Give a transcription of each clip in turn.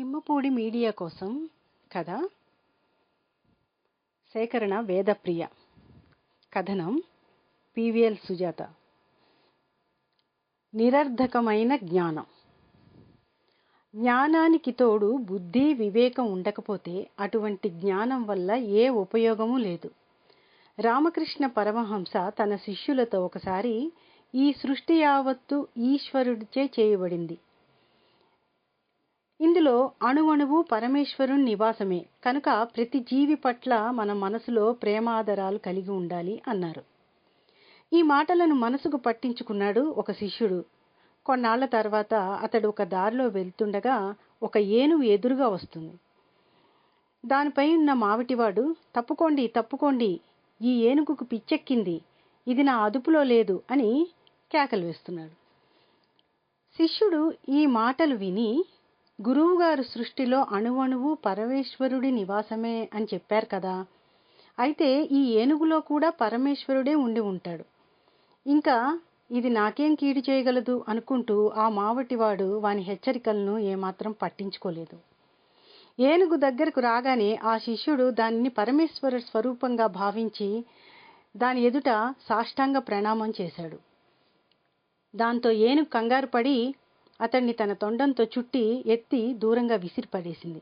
Chimmapudi media కోసం కథ. సేకరణ వేదప్రియ. కథనం పివిఎల్ సుజాత. నిరర్ధకమైన జ్ఞానం. జ్ఞానానికి తోడు బుద్ధి వివేకం ఉండకపోతే అటువంటి జ్ఞానం వల్ల ఏ ఉపయోగము లేదు. రామకృష్ణ పరమహంస తన శిష్యులతో ఒకసారి ఈ సృష్టి యావత్తు ఈశ్వరుడిచే చేయబడింది. ఇందులో అణువణువు పరమేశ్వరుని నివాసమే. కనుక ప్రతి జీవి పట్ల మన మనసులో ప్రేమాదరాలు కలిగి ఉండాలి అన్నారు. ఈ మాటలను మనసుకు పట్టించుకున్నాడు ఒక శిష్యుడు. కొన్నాళ్ళ తర్వాత అతడు ఒక దారిలో వెళ్తుండగా ఒక ఏనుగు ఎదురుగా వస్తుంది. దానిపై ఉన్న మావిటివాడు తప్పుకోండి తప్పుకోండి ఈ ఏనుగుకు పిచ్చెక్కింది ఇది నా అదుపులో లేదు అని కేకలు వేస్తున్నాడు. శిష్యుడు ఈ మాటలు విని గురువుగారు సృష్టిలో అణువణువు పరమేశ్వరుడి నివాసమే అని చెప్పారు కదా. అయితే ఈ ఏనుగులో కూడా పరమేశ్వరుడే ఉండి ఉంటాడు. ఇంకా ఇది నాకేం కీడు చేయగలదు అనుకుంటూ ఆ మావటివాడు వాని హెచ్చరికలను ఏమాత్రం పట్టించుకోలేదు. ఏనుగు దగ్గరకు రాగానే ఆ శిష్యుడు దానిని పరమేశ్వర స్వరూపంగా భావించి దాని ఎదుట సాష్టాంగ ప్రణామం చేశాడు. దాంతో ఏనుగు కంగారు పడి అతన్ని తన తొండంతో చుట్టి ఎత్తి దూరంగా విసిరిపడేసింది.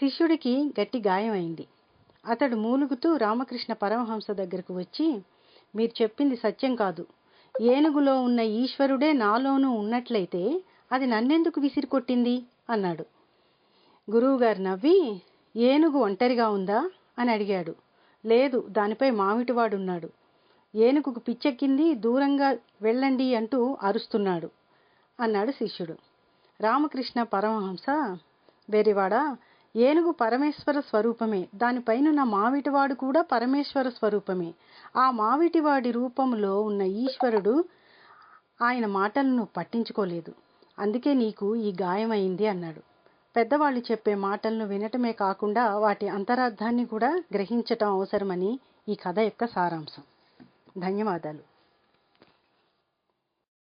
శిష్యుడికి గట్టి గాయమైంది. అతడు మూలుగుతూ రామకృష్ణ పరమహంస దగ్గరకు వచ్చి మీరు చెప్పింది సత్యం కాదు. ఏనుగులో ఉన్న ఈశ్వరుడే నాలోనూ ఉన్నట్లయితే అది నన్నెందుకు విసిరికొట్టింది? అన్నాడు. గురువుగారు నవ్వి ఏనుగు ఒంటరిగా ఉందా? అని అడిగాడు. లేదు దానిపై మామిటివాడున్నాడు. ఏనుగుకు పిచ్చెక్కింది దూరంగా వెళ్ళండి అంటూ అరుస్తున్నాడు. అన్నాడు శిష్యుడు. రామకృష్ణ పరమహంస వెరివాడా ఏనుగు పరమేశ్వర స్వరూపమే. దానిపైనున్న మావిటివాడు కూడా పరమేశ్వర స్వరూపమే. ఆ మావిటివాడి రూపంలో ఉన్న ఈశ్వరుడు ఆయన మాటలను పట్టించుకోలేదు. అందుకే నీకు ఈ గాయమైంది అన్నాడు. పెద్దవాళ్ళు చెప్పే మాటలను వినటమే కాకుండా వాటి అంతరార్థాన్ని కూడా గ్రహించటం అవసరమని ఈ కథ యొక్క సారాంశం. ధన్యవాదాలు.